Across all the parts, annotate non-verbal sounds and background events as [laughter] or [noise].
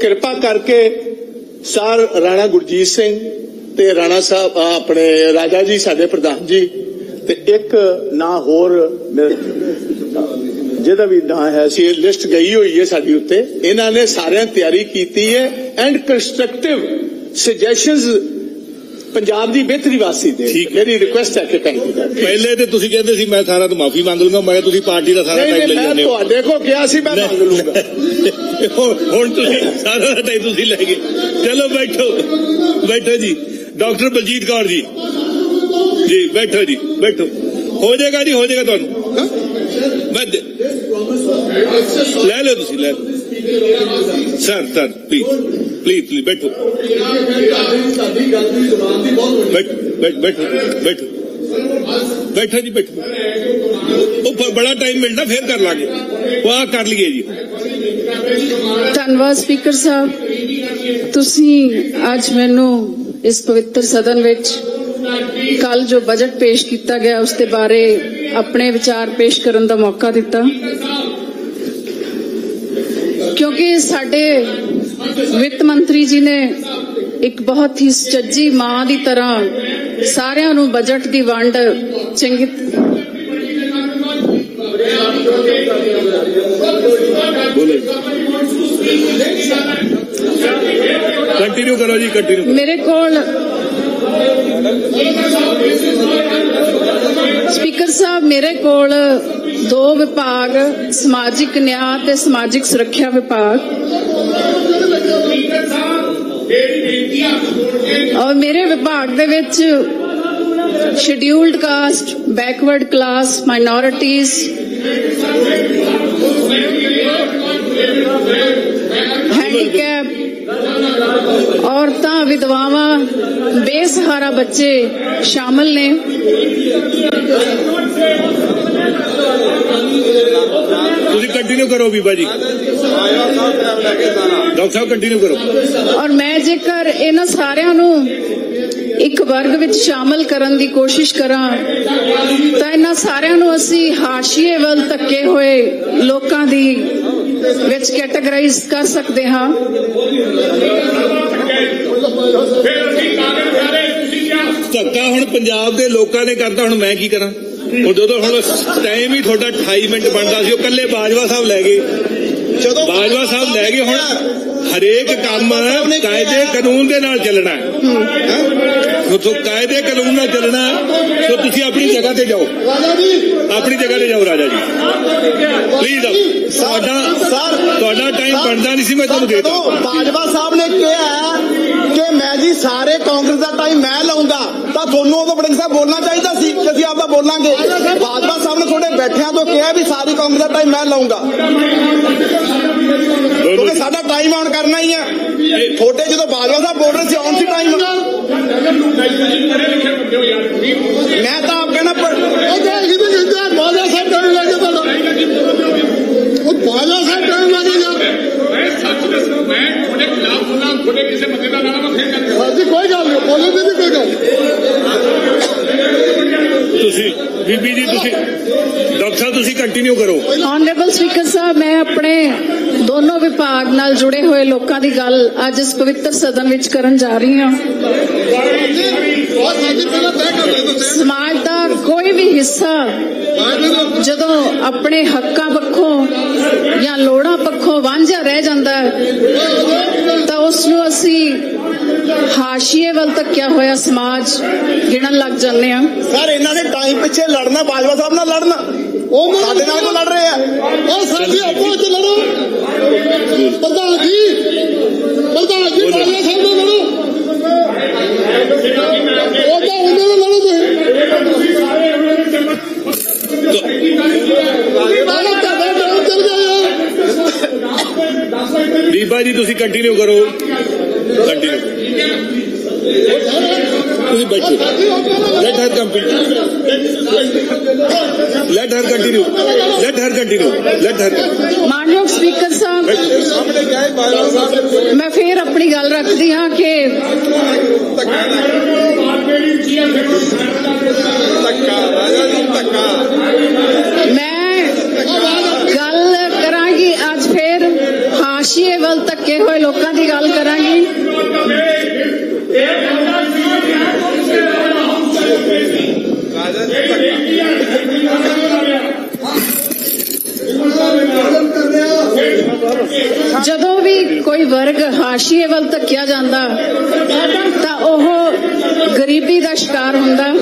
ਕਿਰਪਾ ਕਰਕੇ ਸਰ ਰਾਣਾ ਗੁਰਜੀਤ ਸਿੰਘ ਤੇ ਰਾਣਾ ਸਾਹਿਬ ਆਪਣੇ ਰਾਜਾ ਜੀ, ਸਾਡੇ ਪ੍ਰਧਾਨ ਜੀ, ਤੇ ਇੱਕ ਨਾ ਹੋਰ ਜਿਹਦਾ ਵੀ ਨਾਂ ਹੈ ਸੀ ਲਿਸਟ ਗਈ ਹੋਈ ਹੈ ਸਾਡੀ ਉੱਤੇ। ਇਹਨਾਂ ਨੇ ਸਾਰਿਆਂ ਤਿਆਰੀ ਕੀਤੀ ਹੈ ਐਂਡ ਕੰਸਟਰਕਟਿਵ ਸੁਜੈਸ਼ਨਸ ਪੰਜਾਬ ਦੀ ਬਿਹਤਰੀ ਵਾਸਤੇ ਦੇ। ਮੇਰੀ ਰਿਕੁਐਸਟ ਹੈ ਕਿ ਥੈਂਕ ਯੂ ਪਹਿਲੇ ਤੇ ਤੁਸੀਂ ਕਹਿੰਦੇ ਸੀ ਮੈਂ ਸਾਰਾ ਤੋਂ ਮਾਫੀ ਮੰਗ ਲੂੰਗਾ ਮੈਂ ਤੁਸੀਂ ਪਾਰਟੀ ਦਾ ਸਾਰਾ ਟਾਈਮ ਲੈ ਜਾਂਦੇ ਹੋ। ਤੁਹਾਡੇ ਕੋ ਕਿਹਾ ਸੀ ਮੈਂ ਮੰਗ ਲੂੰਗਾ [laughs] ਹੁਣ ਤੁਸੀਂ ਸਾਰਾ ਟਾਈਮ ਤੁਸੀਂ ਲੈ ਗਏ। ਚਲੋ ਬੈਠੋ। ਬੈਠੋ ਜੀ। ਡਾਕਟਰ ਬਲਜੀਤ ਕੌਰ ਜੀ। ਜੀ ਬੈਠੋ ਜੀ ਬੈਠੋ। ਹੋ ਜਾਏਗਾ ਜੀ ਹੋ ਜਾਏਗਾ ਤੁਹਾਨੂੰ। ਮੈਂ ਲੈ ਲਓ ਤੁਸੀਂ ਲੈ ਲਓ। Sir sir please please please ਬੈਠੋ ਬੈਠੋ ਬੈਠੋ ਬੈਠੋ ਬੈਠੋ ਬੈਠੋ ਜੀ ਬੈਠੋ ਉਹ ਬੜਾ ਟਾਈਮ ਮਿਲਣਾ ਫੇਰ ਕਰ ਲਾਂਗੇ। ਉਹ ਕਰ ਲਈਏ ਜੀ। ਧੰਨਵਾਦ ਸਪੀਕਰ ਸਾਹਿਬ। ਤੁਸੀਂ ਅੱਜ ਮੈਨੂੰ ਇਸ ਪਵਿੱਤਰ ਸਦਨ ਵਿੱਚ ਕੱਲ ਜੋ ਬਜਟ ਪੇਸ਼ ਕੀਤਾ ਗਿਆ, ਉਸ ਦੇ ਬਾਰੇ ਆਪਣੇ ਵਿਚਾਰ ਪੇਸ਼ ਕਰਨ ਦਾ ਮੌਕਾ ਦਿੱਤਾ। ਕਿਉਂਕਿ ਸਾਡੇ ਵਿੱਤ ਮੰਤਰੀ ਜੀ ਨੇ ਇੱਕ ਬਹੁਤ ਹੀ ਸੱਚੀ ਮਾਂ ਦੀ ਤਰ੍ਹਾਂ ਸਾਰਿਆਂ ਨੂੰ ਬਜਟ ਦੀ ਵੰਡ ਚੰਗੀ ਕੰਟੀਨਿਊ ਕਰੋ ਜੀ ਕੰਟੀਨਿਊ ਮੇਰੇ ਕੋਲ ਸਪੀਕਰ ਸਾਹਿਬ ਮੇਰੇ ਕੋਲ ਦੋ ਵਿਭਾਗ ਸਮਾਜਿਕ ਨਿਆਂ ਤੇ ਸਮਾਜਿਕ ਸੁਰੱਖਿਆ ਵਿਭਾਗ। ਔਰ ਮੇਰੇ ਵਿਭਾਗ ਦੇ ਵਿੱਚ scheduled caste backward class minorities handicap ਔਰਤਾਂ, ਵਿਧਵਾਵਾਂ, ਬੇਸਹਾਰਾ ਬੱਚੇ ਸ਼ਾਮਲ ਨੇ। ਤੁਸੀਂ ਕੰਟੀਨਿਊ ਕਰੋ ਬੀਬਾ ਜੀ। ਡਾਕਟਰ ਸਾਹਿਬ ਕੰਟੀਨਿਊ ਕਰੋ। ਔਰ ਮੈਂ ਜੇਕਰ ਇਹਨਾਂ ਸਾਰਿਆਂ ਨੂੰ ਇੱਕ ਵਰਗ ਵਿੱਚ ਸ਼ਾਮਲ ਕਰਨ ਦੀ ਕੋਸ਼ਿਸ਼ ਕਰਾਂ ਤਾਂ ਇਹਨਾਂ ਸਾਰਿਆਂ ਨੂੰ ਅਸੀਂ ਹਾਸ਼ੀਏ ਵੱਲ ਧੱਕੇ ਹੋਏ ਲੋਕਾਂ ਦੀ ਵਿੱਚ ਕੈਟਾਗਰਾਈਜ਼ ਕਰ ਸਕਦੇ ਹਾਂ। ਧੱਕਾ ਹੁਣ ਪੰਜਾਬ ਦੇ ਲੋਕਾਂ ਨੇ ਕਰਤਾ ਹੁਣ ਮੈਂ ਕੀ ਕਰਾਂ? ਹੁਣ ਜਦੋਂ ਹੁਣ ਟਾਈਮ ਹੀ ਤੁਹਾਡਾ 28 ਮਿੰਟ ਬਣਦਾ ਸੀ ਉਹ ਕੱਲੇ ਬਾਜਵਾ ਸਾਹਿਬ ਲੈ ਗਏ। ਜਦੋਂ ਬਾਜਵਾ ਸਾਹਿਬ ਲੈ ਗਏ ਹੁਣ ਹਰੇਕ ਕੰਮ ਕਾਇਦੇ ਕਾਨੂੰਨ ਦੇ ਨਾਲ ਚੱਲਣਾ ਹੈ। ਸੋ ਕਾਇਦੇ ਕਾਨੂੰਨ ਨਾਲ ਚੱਲਣਾ। ਸੋ ਤੁਸੀਂ ਆਪਣੀ ਜਗ੍ਹਾ ਤੇ ਜਾਓ। ਰਾਜਾ ਜੀ। ਆਪਣੀ ਜਗ੍ਹਾ ਤੇ ਜਾਓ ਰਾਜਾ ਜੀ। ਪਲੀਜ਼ ਤੁਹਾਡਾ ਸਰ ਤੁਹਾਡਾ ਟਾਈਮ ਬਣਦਾ ਨਹੀਂ ਸੀ ਮੈਂ ਤੁਹਾਨੂੰ ਦੇਤਾ। ਬਾਜਵਾ ਸਾਹਿਬ ਨੇ ਕਿਹਾ ਮੈਂ ਜੀ ਸਾਰੇ ਕਾਂਗਰਸ ਦਾ ਟਾਈਮ ਮੈਂ ਲਵਾਂਗਾ ਤਾਂ ਤੁਹਾਨੂੰ ਉਦੋਂ ਬੜਿੰਗ ਸਾਹਿਬ ਬੋਲਣਾ ਚਾਹੀਦਾ ਸੀ ਕਿ ਅਸੀਂ ਆਪਦਾ ਬੋਲਾਂਗੇ। ਬਾਜਵਾ ਸਾਹਿਬ ਨੇ ਤੁਹਾਡੇ ਬੈਠਿਆਂ ਤੋਂ ਕਿਹਾ ਵੀ ਸਾਰੀ ਕਾਂਗਰਸ ਦਾ ਟਾਈਮ ਮੈਂ ਲਵਾਂਗਾ ਕਿਉਂਕਿ ਸਾਡਾ ਟਾਈਮ ਆਨ ਕਰਨਾ ਹੀ ਹੈ ਤੁਹਾਡੇ ਜਦੋਂ ਬਾਜਵਾ ਸਾਹਿਬ ਬੋਲ ਰਹੇ ਸੀ ਆਨ ਸੀ ਟਾਈਮ ਮੈਂ ਤਾਂ ਆਪ ਕਹਿਣਾ ਪਰ ਉਹ ਦੇਖ ਵੀ ਜਿੰਦਾ ਬਾਜਾ ਸਾਹਿਬ ਟਰਨ ਲੱਗੇ ਤੁਹਾਡਾ ਉਹ ਬਾਜਾ ਸਾਹਿਬ ਟਰਨ ਲੱਗੇਗਾ ਮੈਂ ਸੱਚ ਦੱਸੋ ਮੈਂ ਤੁਹਾਡੇ ਖਿਲਾਫ ਸੁਣਾ ਤੁਹਾਡੇ ਕਿਸੇ ਬੰਦੇ ਦਾ ਨਾਮ ਹਾਂਜੀ ਕੋਈ ਗੱਲ ਨਹੀਂ ਬੋਲਣ ਦੀ ਨਹੀਂ ਕੋਈ ਗੱਲ ਤੁਸੀਂ ਬੀਬੀ ਜੀ ਤੁਸੀਂ ਡਾਕਟਰ ਸਾਹਿਬ ਤੁਸੀਂ ਕੰਟੀਨਿਊ ਕਰੋ। ਆਨਰੇਬਲ ਸਪੀਕਰ ਸਾਹਿਬ ਮੈਂ ਆਪਣੇ ਦੋਨੋਂ ਵਿਭਾਗ ਨਾਲ ਜੁੜੇ ਹੋਏ ਲੋਕਾਂ ਦੀ ਗੱਲ ਅੱਜ ਇਸ ਪਵਿੱਤਰ ਸਦਨ ਵਿੱਚ ਕਰਨ ਜਾ ਰਹੀ ਹਾਂ। ਸਮਾਜ ਦਾ ਕੋਈ ਵੀ ਹਿੱਸਾ ਜਦੋਂ ਆਪਣੇ ਹੱਕਾਂ ਪੱਖੋਂ ਜਾਂ ਲੋੜਾਂ ਪੱਖੋਂ ਵਾਂਝਾ ਰਹਿ ਜਾਂਦਾ ਤਾਂ ਉਸ ਨੂੰ ਅਸੀਂ ਹਾਸ਼ੀਏ ਵੱਲ ਧੱਕਿਆ ਹੋਇਆ ਸਮਾਜ ਗਿਣਨ ਲੱਗ ਜਾਂਦੇ ਹਾਂ। ਸਰ ਇਹਨਾਂ ਨੇ ਟਾਈਮ ਪਿੱਛੇ ਲੜਨਾ ਬਾਜਵਾ ਸਾਹਿਬ ਨਾਲ ਲੜਨਾ। ਉਹ ਸਾਡੇ ਨਾਲ ਕਿਉਂ ਲੜ ਰਹੇ ਆ? ਉਹ ਸਾਡੀ ਆਪੋ ਚ ਲੜੋ। ਪ੍ਰਧਾਨ ਜੀ ਪ੍ਰਧਾਨ ਜੀ ਬਾਜਾ ਸਾਹਿਬ ਨਾਲ ਲੜੋ। ਉਹ ਤਾਂ ਉਹਨਾਂ ਨਾਲ ਲੜੋ ਤੁਸੀਂ। ਬੀਬਾ ਜੀ ਤੁਸੀਂ ਕੰਟੀਨਿਊ ਕਰੋ ਕੰਟੀਨਿਊ ਤੁਸੀਂ ਬੈਠੋ let her complete let her continue let her continue let her ਮਾਨਯੋਗ ਸਪੀਕਰ ਸਾਹਿਬ ਸਾਹਮਣੇ ਗਏ ਬਾਜਵਾ ਸਾਹਿਬ ਮੈਂ ਫੇਰ ਆਪਣੀ ਗੱਲ ਰੱਖਦੀ ਹਾਂ ਕਿ ਧੱਕਾ ਰਾਜਾ ਜੀ ਧੱਕਾ। ਮੈਂ ਜਦੋਂ ਵੀ ਕੋਈ ਵਰਗ ਹਾਸ਼ੀਏ ਵੱਲ ਧੱਕਿਆ ਜਾਂਦਾ, ਤਾਂ ਉਹ ਗਰੀਬੀ ਦਾ ਸ਼ਿਕਾਰ ਹੁੰਦਾ।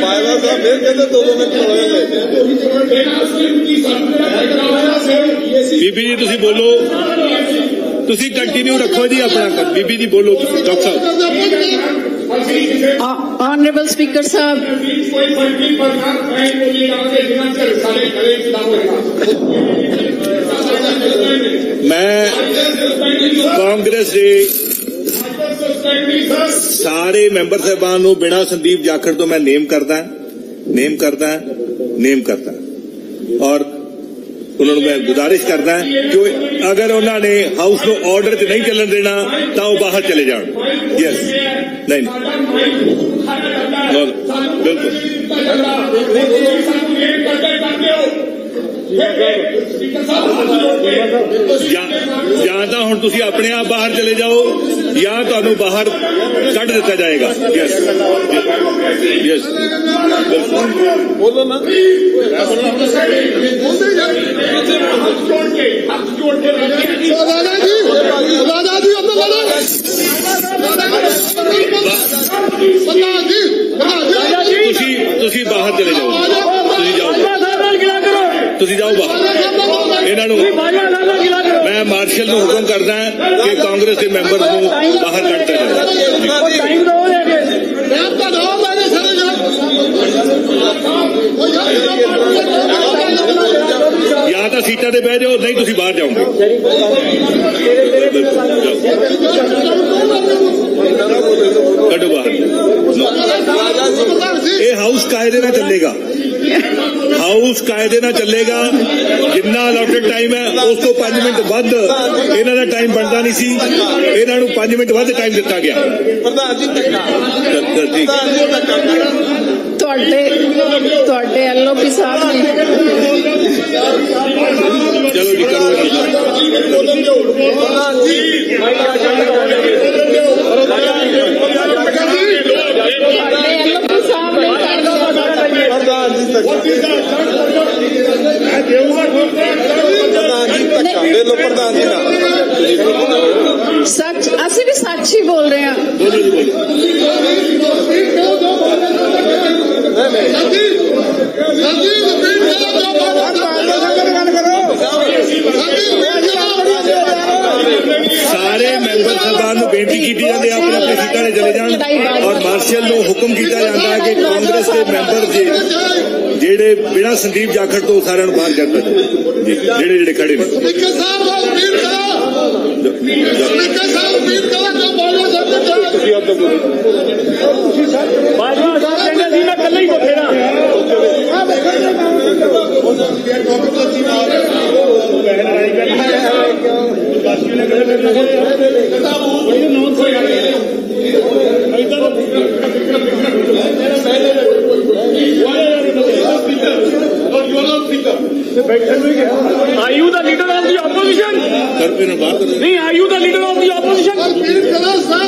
ਪਾਇਵਾ ਸਾਹਿਬ ਫਿਰ ਕਹਿੰਦੇ ਦੋ ਦੋ ਮਿੰਟ ਹੋਏ ਬੀਬੀ ਜੀ ਤੁਸੀਂ ਬੋਲੋ। ਤੁਸੀਂ ਕੰਟੀਨਿਊ ਰੱਖੋ ਜੀ ਆਪਣਾ। ਕੰਮ। ਬੀਬੀ ਜੀ ਬੋਲੋ ਡਾਕਟਰ ਸਾਹਿਬ। ਆਨਰੇਬਲ ਸਪੀਕਰ ਸਾਹਿਬ। ਮੈਂ ਕਾਂਗਰਸ ਦੇ ਸਾਰੇ ਮੈਂਬਰ ਸਾਹਿਬਾਨ ਨੂੰ ਬਿਨਾਂ ਸੰਦੀਪ ਜਾਖੜ ਤੋਂ ਮੈਂ ਨੇਮ ਕਰਦਾ। ਨੇਮ ਕਰਦਾ ਨੇਮ ਕਰਦਾ ਔਰ ਉਹਨਾਂ ਨੂੰ ਮੈਂ ਗੁਜ਼ਾਰਿਸ਼ ਕਰਦਾ ਕਿ ਉਹ- ਅਗਰ ਉਹਨਾਂ ਨੇ ਹਾਊਸ ਨੂੰ ਆਰਡਰ 'ਚ ਨਹੀਂ ਚੱਲਣ ਦੇਣਾ ਤਾਂ ਉਹ ਬਾਹਰ ਚਲੇ ਜਾਣ ਯੈਸ ਨਹੀਂ ਨੋ ਬਿਲਕੁਲ ਜਾਂ ਜਾਂ ਤਾਂ ਹੁਣ ਤੁਸੀਂ ਆਪਣੇ ਆਪ ਬਾਹਰ ਚਲੇ ਜਾਓ ਜਾਂ ਤੁਹਾਨੂੰ ਬਾਹਰ ਕੱਢ ਦਿੱਤਾ ਜਾਏਗਾ ਯੈਸ ਯੈਸ ਬੋਲੋ ਨਾ ਰਾਜਾ ਜੀ ਰਾਜਾ ਜੀ ਅੰਦਰ ਲੜੋ ਪ੍ਰਧਾਨ ਜੀ ਪ੍ਰਧਾਨ ਜੀ ਤੁਸੀਂ ਤੁਸੀਂ ਬਾਹਰ ਚਲੇ ਜਾਓ ਤੁਸੀਂ ਜਾਓ ਤੁਸੀਂ ਜਾਓ ਬਾਹਰ ਇਹਨਾਂ ਨੂੰ ਮੈਂ ਮਾਰਸ਼ਲ ਨੂੰ ਹੁਕਮ ਕਰਦਾ ਕਿ ਕਾਂਗਰਸ ਦੇ ਮੈਂਬਰ ਨੂੰ ਬਾਹਰ ਕੱਢ ਦਿੱਤਾ ਜਾਵੇ। ਜਾਂ ਤਾਂ ਸੀਟਾਂ ਤੇ ਬਹਿ ਜਾਓ, ਨਹੀਂ ਤੁਸੀਂ ਬਾਹਰ ਜਾਓਗੇ। ਕੱਢੋ ਬਾਹਰ ਇਹ ਹਾਊਸ ਕਾਇਦੇ ਨਾਲ ਚੱਲੇਗਾ? ਹਾਊਸ ਕਾਇਦੇ ਨਾਲ ਚੱਲੇਗਾ? ਜਿੰਨਾ ਅਲਾਟਡ ਟਾਈਮ ਹੈ ਉਸ ਤੋਂ 5 ਮਿੰਟ ਵੱਧ ਇਹਨਾਂ ਦਾ ਟਾਈਮ ਬਣਦਾ ਨਹੀਂ ਸੀ। ਇਹਨਾਂ ਨੂੰ 5 ਮਿੰਟ ਵੱਧ ਟਾਈਮ ਦਿੱਤਾ ਗਿਆ। ਪ੍ਰਧਾਨ ਜੀ ਧੱਕਾ ਪ੍ਰਧਾਨ ਜੀ ਧੱਕਾ ਤੁਹਾਡੇ ਤੁਹਾਡੇ ਐਲਓਪੀ ਸਾਹਿਬ ਨੇ ਚਲੋ ਜੀ ਕਰੋ ਜੀ। ਪ੍ਰਧਾਨ ਜੀ ਨਾਲ। ਸੱਚ ਅਸੀਂ ਵੀ ਸੱਚ ਹੀ ਬੋਲ ਰਹੇ ਹਾਂ। ਸਾਰੇ ਮੈਂਬਰ ਸਾਹਿਬਾਨ ਨੂੰ ਬੇਨਤੀ ਕੀਤੀ ਜਾਂਦੀ ਹੈ, ਆਪਣੇ ਆਪਣੇ ਸੀਟਾਂ ਤੇ ਚਲੇ ਜਾਣ ਔਰ ਮਾਰਸ਼ਲ ਨੂੰ ਹੁਕਮ ਕੀਤਾ ਜਾਂਦਾ ਹੈ ਕਿ ਕਾਂਗਰਸ ਦੇ ਮੈਂਬਰ ਜੀ ਜਿਹੜੇ ਬਿਨਾਂ ਸੰਦੀਪ ਜਾਖੜ ਤੋਂ ਸਾਰਿਆਂ ਨੂੰ ਬਾਹਰ ਕਰ ਦਿੱਤਾ ਜਿਹੜੇ ਜਿਹੜੇ ਖੜੇ ਨੇ। ਸਪੀਕਰ ਸਾਹਿਬ ਨੂੰ ਅਪੀਲ ਸਪੀਕਰ ਸਾਹਿਬ ਨੂੰ ਅਪੀਲ ਕਰੋ ਕਿ ਬੋਲੋ ਸਭ Are you the leader of the opposition? ਕਰ ਇਹਨਾਂ ਬਾਹਰ ਕਰ ਦਿਓ। नहीं, are you the leader of the opposition? Appeal ਕਰੋ ਸਰ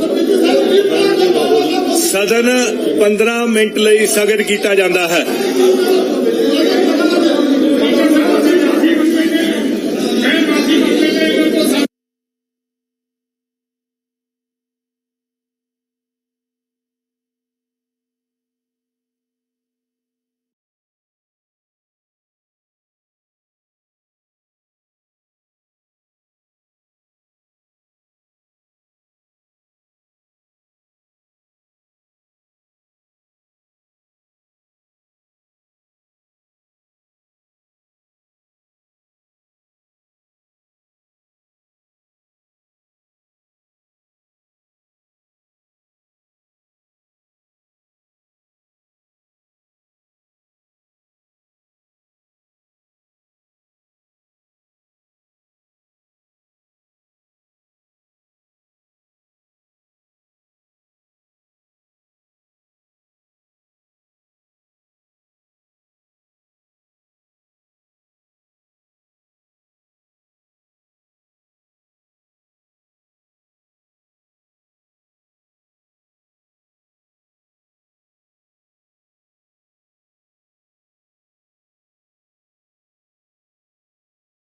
ਸਪੀਕਰ ਸਾਹਿਬ ਅਪੀਲ ਕਰੋ ਕਿ ਬੋਲੋ ਸਭ ਸਦਨ 15 ਮਿੰਟ ਲਈ ਸਗਨ ਕੀਤਾ ਜਾਂਦਾ ਹੈ